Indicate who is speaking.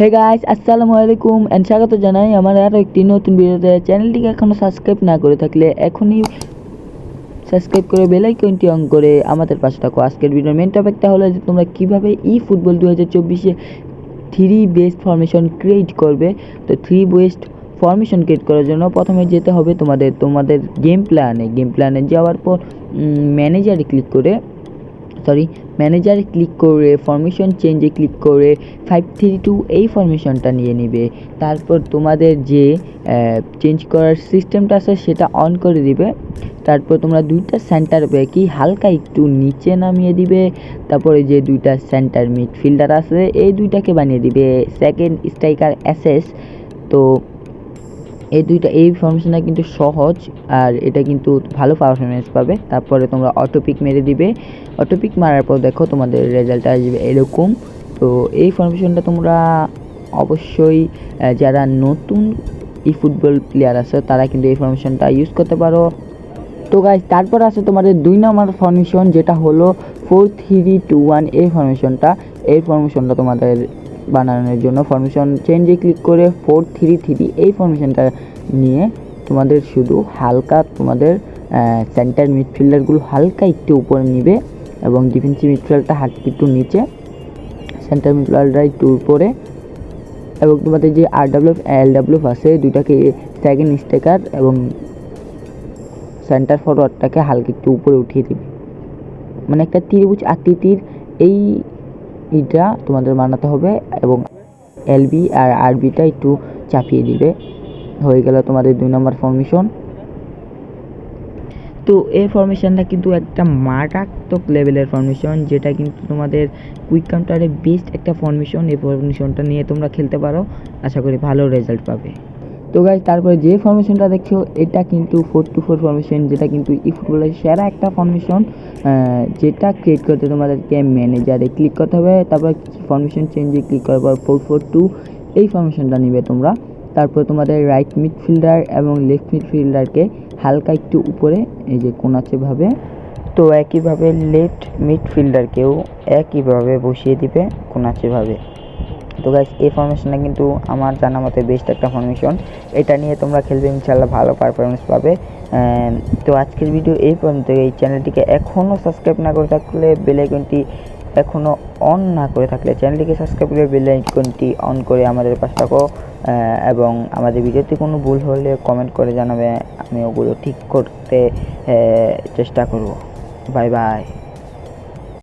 Speaker 1: Hey guys আসসালামু আলাইকুম and স্বাগত জানাই আমার আরও একটি নতুন ভিডিওতে চ্যানেলটিকে এখনও সাবস্ক্রাইব না করে থাকলে এখনই সাবস্ক্রাইব করে বেল আইকনটি অন করে আমাদের পাশে থাকো। আজকের ভিডিওর মেন টপিকটা হলো যে তোমরা কীভাবে ই ফুটবল দু হাজার চব্বিশে থ্রি বেস্ট ফরমেশন ক্রিয়েট করবে। তো থ্রি বেস্ট ফরমেশন ক্রিয়েট করার জন্য প্রথমে যেতে হবে তোমাদের তোমাদের গেম প্ল্যানে গেম প্ল্যানে যাওয়ার পর ম্যানেজারে ক্লিক করে সরি ম্যানেজারে ক্লিক করে ফরমেশন চেঞ্জে ক্লিক করে ফাইভ থ্রি টু এই ফরমেশনটা নিয়ে নিবে। তারপর তোমাদের যে চেঞ্জ করার সিস্টেমটা আছে সেটা অন করে দিবে। তারপর তোমরা দুইটা সেন্টার ব্যাকই হালকা একটু নিচে নামিয়ে দিবে। তারপরে যে দুইটা সেন্টার মিডফিল্ডার আছে, এই দুইটাকে বানিয়ে দিবে। সেকেন্ড স্ট্রাইকার অ্যাসেস তো এই দুইটা, এই ফরমেশনটা কিন্তু সহজ আর এটা কিন্তু ভালো পারফরমেন্স পাবে। তারপরে তোমরা অটোপিক মেরে দিবে। অটোপিক মারার পর দেখো তোমাদের রেজাল্ট আসবে এরকম। তো এই ফর্মেশনটা তোমরা অবশ্যই যারা নতুন ই ফুটবল প্লেয়ার আছে, তারা কিন্তু এই ফর্মেশনটা ইউজ করতে পারো। তো গাইজ তারপর আছে তোমাদের দুই নম্বর ফর্মেশন যেটা হলো ফোর থ্রি টু ওয়ান এই ফর্মেশনটা এই ফর্মেশনটা তোমাদের বানানোর জন্য ফরমেশন চেঞ্জে ক্লিক করে ফোর থ্রি থ্রি এই ফরমেশনটা নিয়ে তোমাদের শুধু হালকা তোমাদের সেন্টার মিডফিল্ডারগুলো হালকা একটু উপরে নিবে এবং ডিফেন্সিভ মিডফিল্ডারটা হাত একটু নিচে সেন্টার মিডফিল্ডারটা একটু উপরে এবং তোমাদের যে আর ডাব্লিউ এল ডাব্লিউ আছে দুইটাকে সেকেন্ড স্টেকার এবং সেন্টার ফরওয়ার্ডটাকে হালকা একটু উপরে উঠিয়ে দিবে। মানে একটা ত্রিভুজ আকৃতির এই ইটা তোমাদের বানাতে হবে এবং এলবি আর আরবিটা একটু চাপিয়ে দিবে। হয়ে গেল তোমাদের দুই নম্বর ফরমেশন তো এই ফরমেশনটা কিন্তু একটা মারাত্মক লেভেলের ফরমেশন যেটা কিন্তু তোমাদের কুইক কাউন্টারে বেস্ট একটা ফরমেশন এই ফরমেশনটা নিয়ে তোমরা খেলতে পারো। আশা করি ভালো রেজাল্ট পাবে। তো গাইজ তারপরে যে ফরমেশনটা দেখছ, এটা কিন্তু ফোর টু ফোর ফরমেশন যেটা কিন্তু ই ফুটবলের সেরা একটা ফরমেশন যেটা ক্রিয়েট করতে তোমাদেরকে ম্যানেজারে ক্লিক করতে হবে। তারপর ফরমেশন চেঞ্জে ক্লিক করার পর ফোর ফোর টু এই ফরমেশনটা নিবে তোমরা। তারপর তোমাদের রাইট মিডফিল্ডার এবং লেফট মিডফিল্ডারকে হালকা একটু উপরে, এই যে কোন কোনাচেভাবে তো একইভাবে লেফট মিডফিল্ডারকেও একইভাবে বসিয়ে দিবে কোন কোনাচেভাবে তো গাইস এই ফরমেশনটা কিন্তু আমার জানা মতে বেস্ট একটা ফরমেশন এটা নিয়ে তোমরা খেলবে ইনশাল্লাহ ভালো পারফরমেন্স পাবে। তো আজকের ভিডিও এই পর্যন্ত। এই চ্যানেলটিকে এখনও সাবস্ক্রাইব না করে থাকলে বেল আইকনটি এখনও অন না করে থাকলে চ্যানেলটিকে সাবস্ক্রাইব করে বেল আইকনটি অন করে আমাদের পাশে থাকো। এবং আমাদের ভিডিওতে কোনো ভুল হলে কমেন্ট করে জানাবে। আমি ওগুলো ঠিক করতে চেষ্টা করব। Bye bye